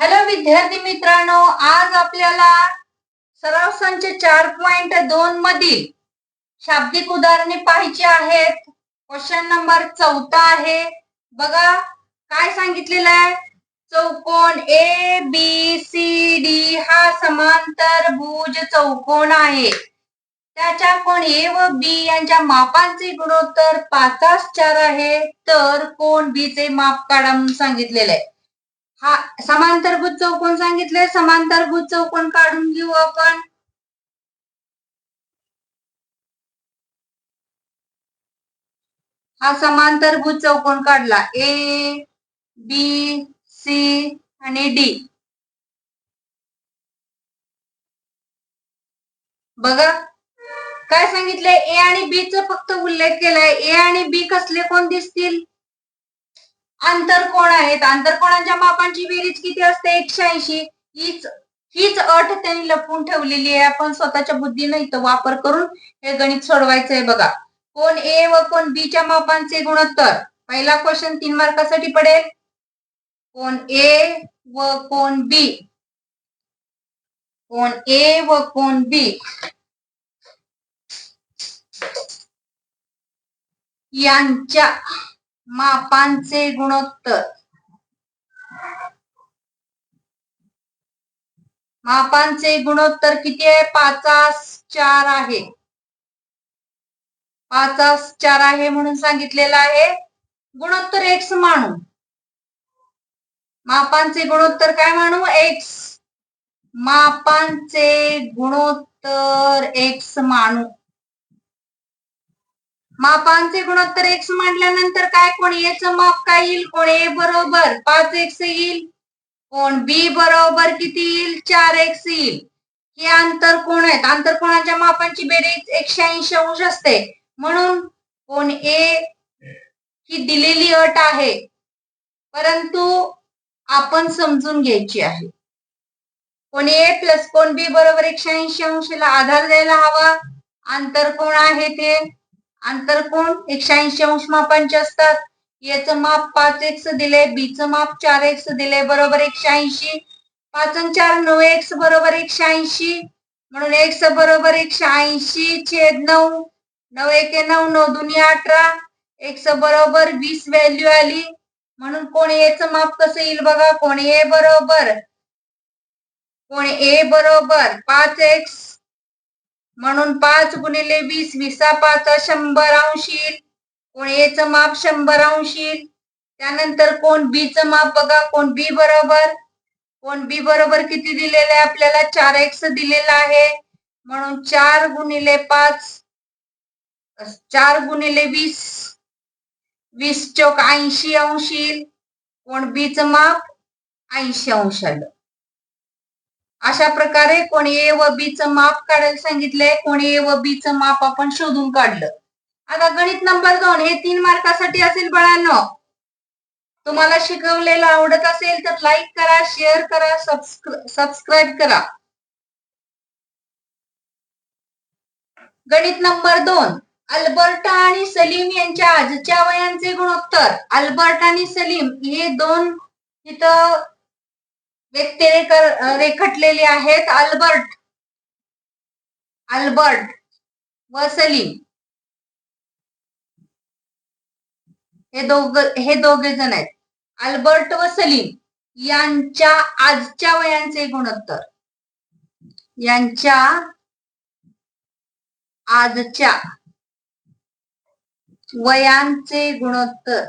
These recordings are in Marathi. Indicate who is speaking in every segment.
Speaker 1: हॅलो विद्यार्थी मित्रांनो आज आपल्याला सराव संच चार पॉइंट दोन मधील शाब्दिक उदाहरणे पाहिजे आहेत. क्वेश्चन नंबर चौथा आहे. बघा काय सांगितलेलं आहे? चौकोन ए बी सी डी हा समांतर भुज चौकोन आहे. त्याच्या कोण ए व बी यांच्या मापांचे गुणोत्तर पाचास चार आहे. तर कोण बी चे माप काढा म्हणून सांगितलेलं आहे. हा समांतरभूत चौकोन सांगितले समांतरभूत चौकोन काढून घेऊ आपण? हा समांतरभूत चौकोन काढला? ए बी सी आणि डी. बघा काय सांगितलंय? ए आणि बी च फक्त उल्लेख केलाय. ए आणि बी कसले कोण दिसतील? आंतरकोण आहेत? आंतरकोणांच्या मापांची बेरीज किती असते? एकशे ऐंशी. हीच हीच अट त्यांनी लपवून ठेवलेली आहे. आपण स्वतःच्या बुद्धीने इथं वापर करून हे गणित सोडवायचंय बघा. कोण ए व कोण बी च्या मापांचे गुणोत्तर? पहिला क्वेश्चन तीन मार्कासाठी पडेल. कोण ए व कोण बी कोण ए व कोण बी यांच्या मापांचे गुणोत्तर. मापांचे गुणोत्तर किती आहे? पाचास चार आहे. पाचास चार आहे म्हणून सांगितलेलं आहे. गुणोत्तर एक्स मानू. मापांचे गुणोत्तर काय मानू? एक्स मापांचे गुणोत्तर एक्स मानू. मापांचे गुणोत्तर एक्स मांडल्यानंतर काय कोण एच माप काय येईल? कोण ए बरोबर? पाच एक्स येईल. कोण बी बरोबर किती येईल? चार एक्स येईल. हे अंतर कोण आहेत? आंतरकोणाच्या मापांची बेरीज? एकशे ऐंशी अंश असते. म्हणून कोण ए ही दिलेली अट आहे. परंतु आपण समजून घ्यायची आहे. कोण ए प्लस कोण बी बरोबर एकशे ऐंशी अंशला आधार द्यायला हवा. आंतर कोण आहे ते आंतरकोण एकशे ऐंशी अंश मापांचे असतात. याचं माप पाच एक्स दिले बीचं माप चार एक्स दिले बरोबर एकशे ऐंशी. पाच आणि चार नऊ एक्स बरोबर एकशे ऐंशी. म्हणून एक्स बरोबर एकशे ऐंशी छेद नऊ. नऊ एके नऊ नऊ दुनी अठरा. एक्स बरोबर वीस व्हॅल्यू आली. म्हणून कोण एच माप कसं येईल बघा? कोण ए बरोबर? कोण ए बरोबर? पाच एक्स म्हणून पाच गुणिले वीस विसा पाच शंभर अंशील. कोण एचं माप शंभर अंशील. त्यानंतर कोण बी च माप बघा कोण बी बरोबर. कोण बी बरोबर किती दिलेलं आहे? आपल्याला चार एक्स दिलेला आहे. म्हणून चार गुणिले पाच चार गुणिले वीस वीस चौक ऐंशी अंशील. कोण बी च माप? ऐंशी अंश आलं. अशा प्रकारे कोणी ए व बी च माप काढायला सांगितलंय कोणी ए व बी च माप आपण शोधून काढलं. आता गणित नंबर दोन हे तीन मार्कासाठी असेल बाळांनो. तुम्हाला शिकवलेलं आवडत असेल तर लाईक करा शेअर करा सबस्क्राईब करा. गणित नंबर दोन अल्बर्टा आणि सलीम यांच्या आजच्या वयांचे गुणोत्तर. अल्बर्ट आणि सलीम हे दोन इथं व्यक्ती रेखटलेले आहेत अल्बर्ट. अल्बर्ट व सलीम हे दोघ हे दोघे जण आहेत. अल्बर्ट व सलीम यांच्या आजच्या वयांचे गुणोत्तर. यांच्या आजच्या वयांचे गुणोत्तर.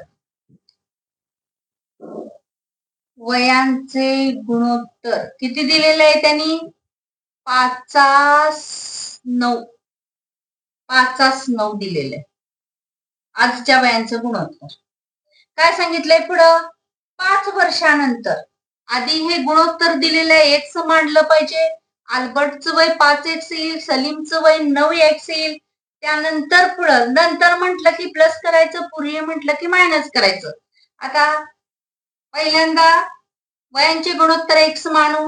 Speaker 1: वयांचे गुणोत्तर. किती दिलेले आहे त्यांनी? पाचास नऊ. पाचास नऊ दिलेले आजच्या वयांचं गुणोत्तर. काय सांगितलंय पुढं? पाच वर्षानंतर. आधी हे गुणोत्तर दिलेलं आहे. एक्स मांडलं पाहिजे. आल्बर्टचं वय पाच एक्स येईल. सलीमचं वय नऊ एक्स येईल. त्यानंतर पुढं. नंतर म्हटलं की प्लस करायचं पूर्वी म्हटलं की मायनस करायचं. आता पहिल्यांदा वयांचे गुणोत्तर एक्स मानू.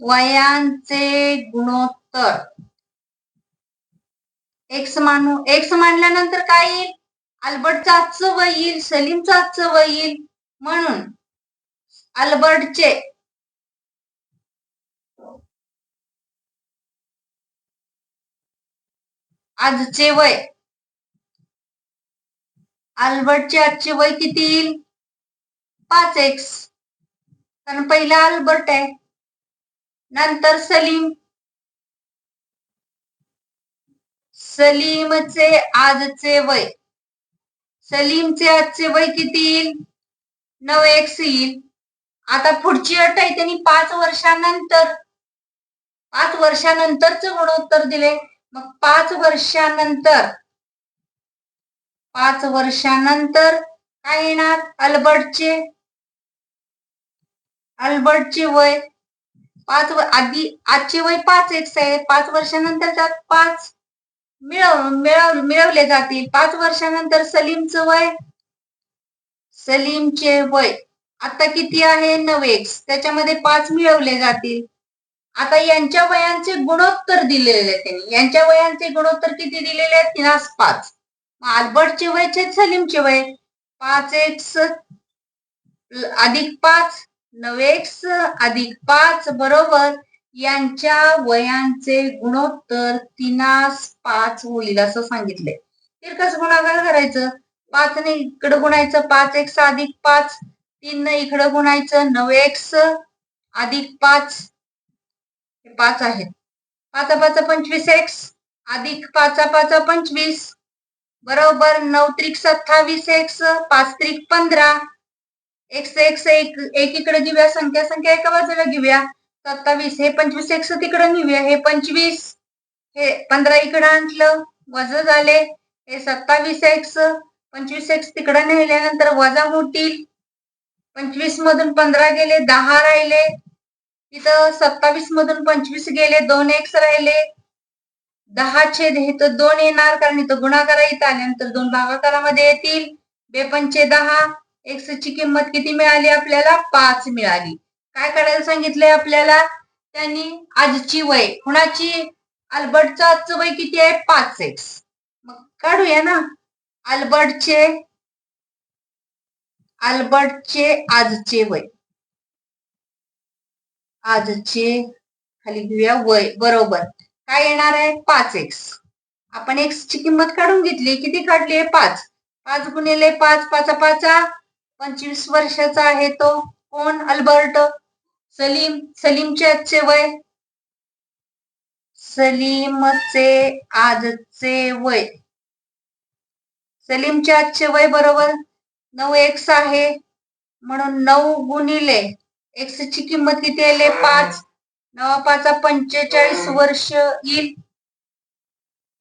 Speaker 1: वयांचे गुणोत्तर. एक्स मानू. एक्स मानल्यानंतर काय येईल? अल्बर्टचा आजचं वय येईल सलीमचं आजचं वय येईल. म्हणून अल्बर्टचे आजचे वय अल्बर्टचे आजचे वय किती येईल? पाच एक्स कारण पहिला अल्बर्ट आहे. नंतर सलीम. सलीमचे आजचे वय. सलीमचे आजचे वय किती येईल? नऊ एक्स येईल. आता पुढची अट आहे त्यांनी पाच वर्षानंतर. पाच वर्षानंतरच गुणोत्तर दिले. मग पाच वर्षानंतर. पाच वर्षानंतर काय येणार? अल्बर्टचे अल्बर्टचे वय पाच आधी आजचे वय पाच एक्स आहे पाच वर्षानंतर त्यात पाच मिळव मिळव मिळवले जातील. पाच वर्षानंतर सलीमचं वय सलीमचे वय आता किती आहे? नऊ एक्स त्याच्यामध्ये पाच मिळवले जातील. आता यांच्या वयांचे गुणोत्तर दिलेले आहेत त्यांनी. यांच्या वयांचे गुणोत्तर किती दिलेले आहेत? तिनास पाच. अल्बर्टचे वय सलीमचे वय. पाच एक्स अधिक पाच नवेक्स एक्स अधिक पाच बरोबर यांच्या वयांचे गुणोत्तर तिनास पाच होईल असं सांगितलंय. तर कसं गुणाकार करायचं. पाच ने इकडं गुणायचं पाच एक्स अधिक पाच. तीन इकडं गुणायचं. नऊ एक्स अधिक पाच. हे पाच आहेत. पाचा पाच पंचवीस एक्स अधिक पाचा पाच पंचवीस. बरोबर नऊ त्रिक सत्तावीस एक्स पाच त्रिक पंधरा. एक्स एक्स एक एक इकडे घेऊया संख्या संख्या एका बाजूला घेऊया. सत्तावीस हे पंचवीस एक्स तिकडे नेऊया. हे पंचवीस हे पंधरा इकडे आणलं वजा झाले. हे सत्तावीस एक्स पंचवीस एक्स तिकडे नेल्यानंतर वजा होतील. पंचवीस मधून पंधरा गेले दहा राहिले. तिथं सत्तावीस मधून पंचवीस गेले दोन एक्स राहिले. दहा छेद हे तर दोन येणार कारण इथं गुणाकारा इथं आल्यानंतर दोन भागाकारामध्ये येतील. बेपंचे दहा. एक्स ची किंमत किती मिळाली आपल्याला? पाच मिळाली. काय करायला सांगितलंय आपल्याला? त्यांनी आजची वय कुणाची? अल्बर्टचं आजचं वय किती आहे? पाच एक्स मग काढूया ना. अल्बर्टचे अल्बर्टचे आजचे वय. आजचे खाली घेऊया वय बरोबर. काय येणार आहे? पाच एक्स आपण एक्स ची किंमत काढून घेतली. किती काढली आहे? पाच. पाच गुणिले पाच पाचा पाचा पंचवीस वर्षाचा आहे तो. कोण? अल्बर्ट? सलीम. सलीमचे आजचे वय? सलीमचे आजचे वय. सलीमचे आजचे वय बरोबर नऊ एक्स आहे. म्हणून नऊ गुणिले एक्स ची किंमत किती आले पाच. नवा पाचा पंचेचाळीस वर्ष येईल.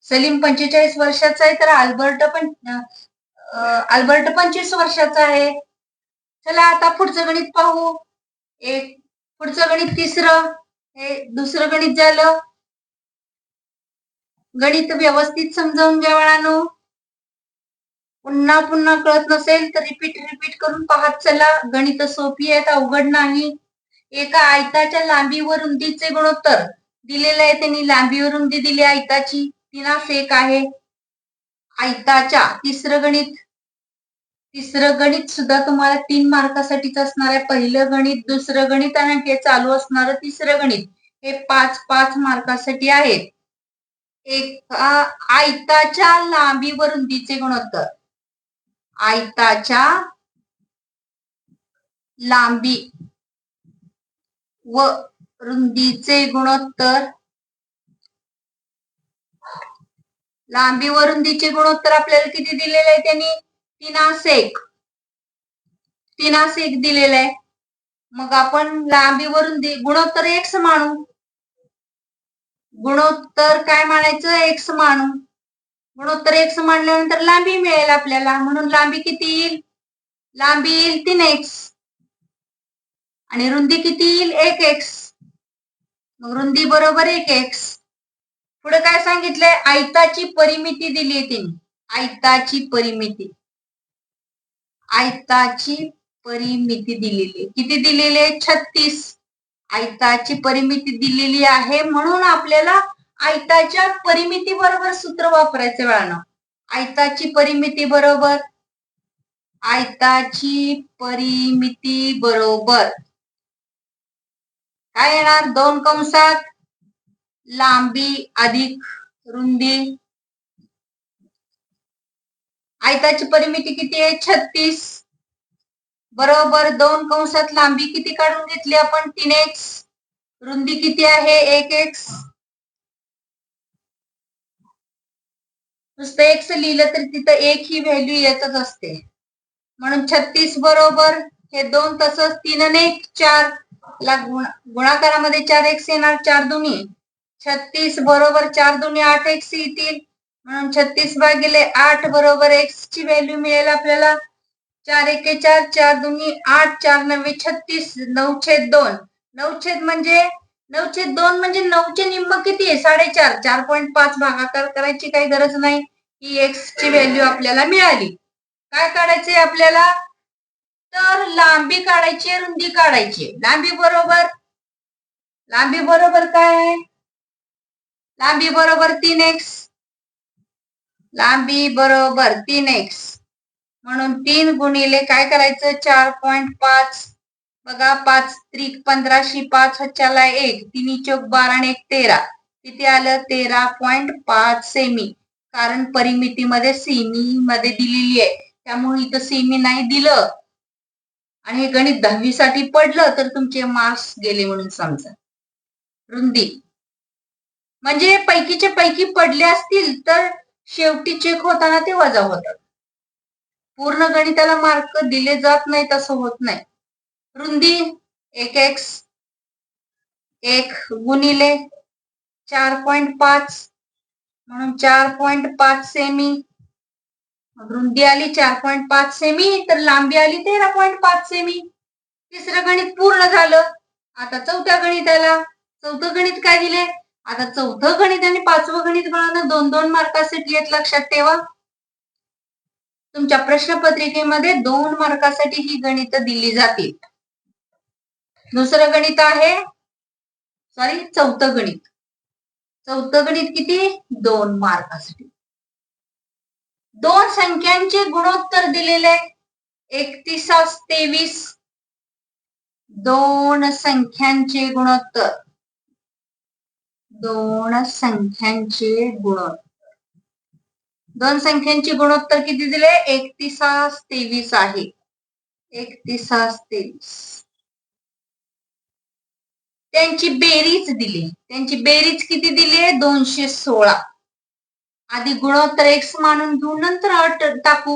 Speaker 1: सलीम पंचेचाळीस वर्षाचा आहे तर अल्बर्ट पण अल्बर्ट पंचवीस वर्षाचा आहे. चला आता पुढचं गणित पाहू. एक पुढचं गणित तिसरं हे दुसरं गणित झालं. गणित व्यवस्थित समजावून घ्या बाळांनो. पुन्हा पुन्हा कळत नसेल तर रिपीट रिपीट करून पाहत चला. गणित सोपी आहेत अवघड नाही. एका आयताच्या लांबीवर रुंदीचे गुणोत्तर. दिलेलं आहे त्यांनी लांबीवर रुंदी दिली आयताची. तिनास एक आहे. आयताच्या तिसरं गणित. तिसरं गणित सुद्धा तुम्हाला तीन मार्कासाठीच असणार आहे. पहिलं गणित दुसरं गणित आणि हे चालू असणार तिसरं गणित. हे पाच पाच मार्कासाठी आहेत. एका आयताच्या लांबीवरून तिचे गुणोत्तर. आयताच्या लांबी व रुंदीचे गुणोत्तर. लांबी व रुंदीचे गुणोत्तर आपल्याला किती दिलेले आहे त्यांनी? तिनास सेक तिनास सेक दिलेलं आहे. मग आपण लांबीवरून गुणोत्तर एक्स मानू. गुणोत्तर काय मानायचं? एक्स मानू. गुणोत्तर एक्स मानल्यानंतर लांबी मिळेल आपल्याला. म्हणून लांबी किती येईल? लांबी येईल तीन एक्स आणि रुंदी किती येईल? एक एक्स मग रुंदी बरोबर एक एक्स पुढे काय सांगितलंय? आयताची परिमिती दिली तिने. आयताची परिमिती. आयताची परिमिती दिलेली. किती दिलेली आहे? छत्तीस. आयताची परिमिती दिलेली आहे. म्हणून आपल्याला आयताच्या परिमिती बरोबर सूत्र वापरायचं वेळानं आयताची परिमिती बरोबर. आयताची परिमिती बरोबर. काय येणार? दोन कंसात लांबी अधिक रुंदी आयताची परिमिती किती आहे? छत्तीस. बरोबर दोन कंसात लांबी किती काढून घेतली आपण? तीन एक्स. रुंदी किती आहे? एक एक्स. नुसतं एक्स लिहिलं तर तिथं एक ही व्हॅल्यू येतच असते. म्हणून छत्तीस बरोबर हे दोन तसंच तीन आणि एक चार. ला गुणाकारामध्ये चार एक्स येणार चार दोन्ही छत्तीस बरोबर चार दोन्ही आठ एक्स येतील. छत्तीस भागिले आठ बरोबर एक्स ची व्हॅल्यू मिळेल आपल्याला. चार एके चार चार दोन्ही आठ चार नव्वे छत्तीस नऊछेद दोन. नऊछेद म्हणजे नऊछेद दोन म्हणजे नऊचे निम्म किती आहे? साडेचार. चार पॉईंट पाच भागाकार करायची काही गरज नाही. ही एक्स ची व्हॅल्यू आपल्याला मिळाली. काय काढायचंय आपल्याला? तर लांबी काढायची रुंदी काढायची लांबी बरोबर लांबी बरोबर काय आहे? लांबी बरोबर तीन एक्स लांबी बरोबर तीन एक्स म्हणून तीन गुणिले काय करायचं? चार पॉइंट पाच. बघा पाच त्रिक पंधराशे पाच हच्च्याला एक. तिन्ही चौक बारा आणि एक तेरा. किती आलं? तेरा पॉइंट पाच सेमी. कारण परिमितीमध्ये सेमी मध्ये दिलेली आहे. त्यामुळे इथं सेमी नाही दिलं. आणि हे गणित दहावी साठी पडलं तर तुमचे मार्क्स गेले म्हणून समजा. रुंदी. म्हणजे पैकीचे पैकी पडले असतील तर शेवटी चेक होताना ते वजा होतात. पूर्ण गणिताला मार्क दिले जात नाही तसं होत नाही. रुंदी एक एक्स एक गुणिले चार पॉइंट पाच म्हणून चार पॉइंट पाच सेमी रुंदी आली चार पॉइंट पाच सेमी तर लांबी आली तेरा पॉइंट पाच सेमी तिसरं गणित पूर्ण झालं. आता चौथ्या गणिताला चौथं गणित काय दिले? आता चौथं गणित आणि पाचवं गणित बनवणं दोन दोन मार्कासाठी येत लक्षात ठेवा. तुमच्या प्रश्नपत्रिकेमध्ये दोन मार्कासाठी ही गणित दिली जातील. दुसरं गणित आहे सॉरी चौथं गणित. चौथं गणित किती? दोन मार्कासाठी. दोन संख्यांचे गुणोत्तर दिलेले एकतीसास तेवीस दोन संख्यांचे गुणोत्तर. दोन संख्यांचे गुणोत्तर. दोन संख्यांचे गुणोत्तर किती दिले? एकतीसास तेवीस आहे. एकतीसास तेवीस. त्यांची बेरीज दिली. त्यांची बेरीज किती दिली आहे? दोनशे सोळा. आधी गुणोत्तर एक्स मानून घेऊ नंतर अट टाकू.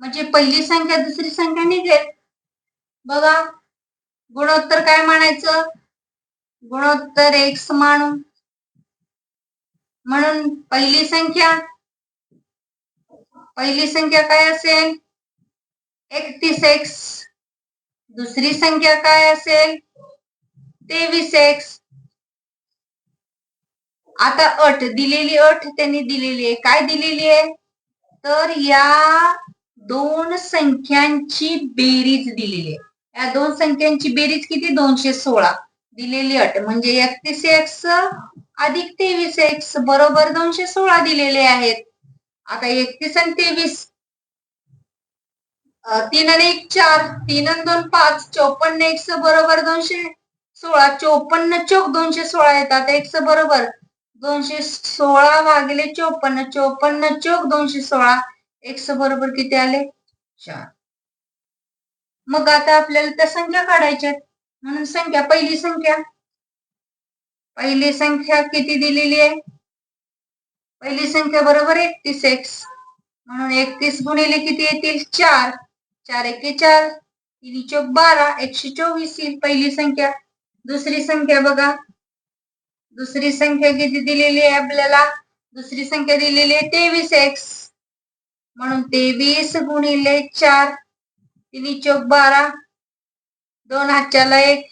Speaker 1: म्हणजे पहिली संख्या दुसरी संख्या निघेल. बघा गुणोत्तर काय मानायचं गुणोत्तर एक्स समान. म्हणून पहिली संख्या पहिली संख्या काय असेल? एकतीस एक्स. दुसरी संख्या काय असेल? तेवीस एक्स. आता अट दिलेली अट त्यांनी दिलेली आहे. काय दिलेली आहे? तर या दोन संख्यांची बेरीज दिलेली आहे. या दोन संख्यांची बेरीज किती? दोनशे सोळा. दिलेली अट. म्हणजे एकतीस एक्स अधिक तेवीस एक्स बरोबर दोनशे सोळा दिलेले आहेत. आता एकतीस आणि तेवीस तीन आणि एक चार तीन आणि दोन पाच चौपन्न एक्स बरोबर दोनशे सोळा चौपन्न चौक दोनशे सोळा येतात एक्स बरोबर दोनशे सोळा भागिले चौपन्न चौपन्न चौक दोनशे सोळा. एक्स बरोबर किती आले? चार. मग आता आपल्याला त्या संख्या काढायच्या संख्या, पहिली संख्या. पहिली संख्या किती दिलेली आहे? पहिली संख्या बरोबर एकतीस एक्स. म्हणून एकतीस गुणिले येतील? चार. चार एके चार. तिन्ही चौक बारा. एकशे चोवीस पहिली संख्या. दुसरी संख्या बघा. दुसरी संख्या किती दिलेली आहे आपल्याला? दुसरी संख्या दिलेली आहे तेवीस एक्स. म्हणून तेवीस गुणिले चार. तिन्ही चौक बारा. दोन हातच्याला एक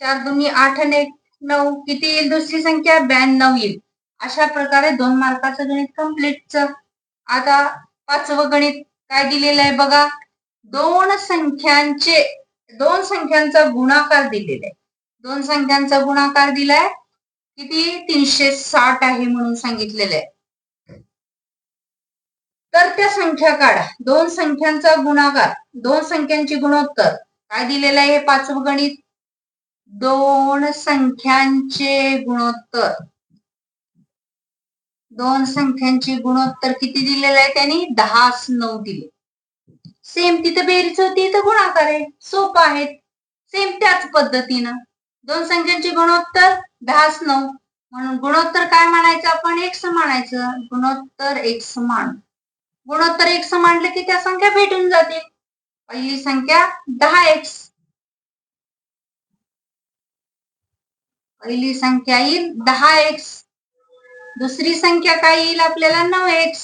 Speaker 1: चार दोन्ही आठ आणि एक नऊ किती येईल? दुसरी संख्या ब्याण्णव येईल. अशा प्रकारे दोन मार्काचं गणित कम्प्लीटच आता पाचवं गणित काय दिलेलं आहे बघा. दोन संख्यांचे दोन संख्यांचा गुणाकार दिलेला आहे. दोन संख्यांचा गुणाकार दिलाय. किती? तीनशे साठ आहे म्हणून सांगितलेलं आहे. तर त्या संख्या काढा. दोन संख्यांचा गुणाकार दोन संख्यांची गुणोत्तर. काय दिलेलं आहे हे पाचवं गणित? दोन संख्यांचे गुणोत्तर. दोन संख्यांचे गुणोत्तर किती दिलेलं आहे त्यांनी? दहा नऊ दिले. सेम तिथं बेरीज होती इथं गुणाकार आहे. सोपं आहेत सेम त्याच पद्धतीनं. दोन संख्यांचे गुणोत्तर दहास नऊ. म्हणून गुणोत्तर काय म्हणायचं आपण? एक मानायचं गुणोत्तर एक समान. गुणोत्तर एक मांडलं की त्या संख्या भेटून जातील. पहिली संख्या दहा एक्स पहिली संख्या येईल दहा एक्स दुसरी संख्या काय येईल आपल्याला? नऊ एक्स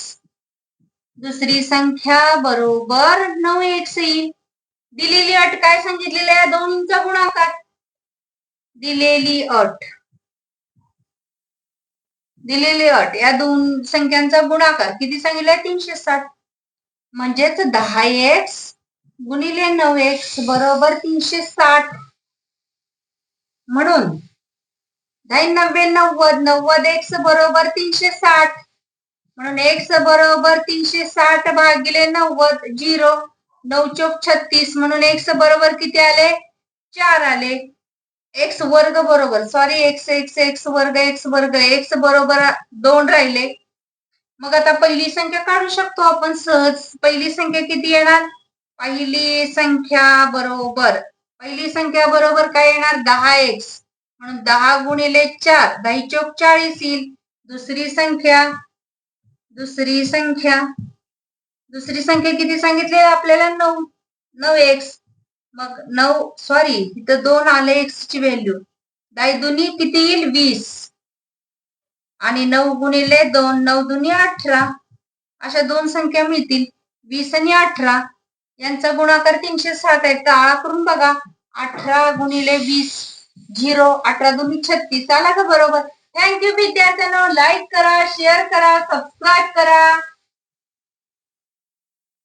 Speaker 1: दुसरी संख्या बरोबर नऊ एक्स येईल. दिलेली अट काय सांगितलेली आहे? दोनचा गुणाकार. दिलेली अट. दिलेली अट. या दोन संख्यांचा गुणाकार. किती सांगितलाय तीनशे साठ. म्हणजेच दहा एक्स गुणिले नऊ एक्स बरोबर तीनशे साठ. म्हणून नव्वे नव्वद नव्वद एक्स बरोबर तीनशे साठ. म्हणून एक्स बरोबर तीनशे साठ भागिले नव्वद झिरो. नऊ चौक छत्तीस. म्हणून एक्स बरोबर किती आले? चार आले. एक्स वर्ग बरोबर सॉरी एक्स एक्स एक्स वर्ग एक्स वर्ग एक्स बरोबर दोन राहिले. मग आता पहिली संख्या काढू शकतो आपण सहज. पहिली संख्या किती येणार? पहिली संख्या बरोबर. पहिली संख्या बरोबर काय येणार? दहा एक्स म्हणून दहा गुणिले चार दही चौक चाळीस येईल. दुसरी संख्या दुसरी संख्या दुसरी संख्या किती सांगितली आपल्याला? नऊ. नऊ एक्स मग नऊ सॉरी इथं दोन आले एक्स ची व्हॅल्यू दाई दुनी किती येईल? वीस. आणि नऊ गुणिले दोन नऊ दुनी अठरा. अशा दोन संख्या मिळतील. वीस आणि अठरा. यांचा गुणाकार तीनशे सात आहे. टाळा करून बघा. अठरा गुणिले वीस झिरो अठरा दोन्ही छत्तीस. आला का बरोबर? थँक्यू विद्यार्थ्यांनो. लाईक करा शेअर करा सबस्क्राईब करा.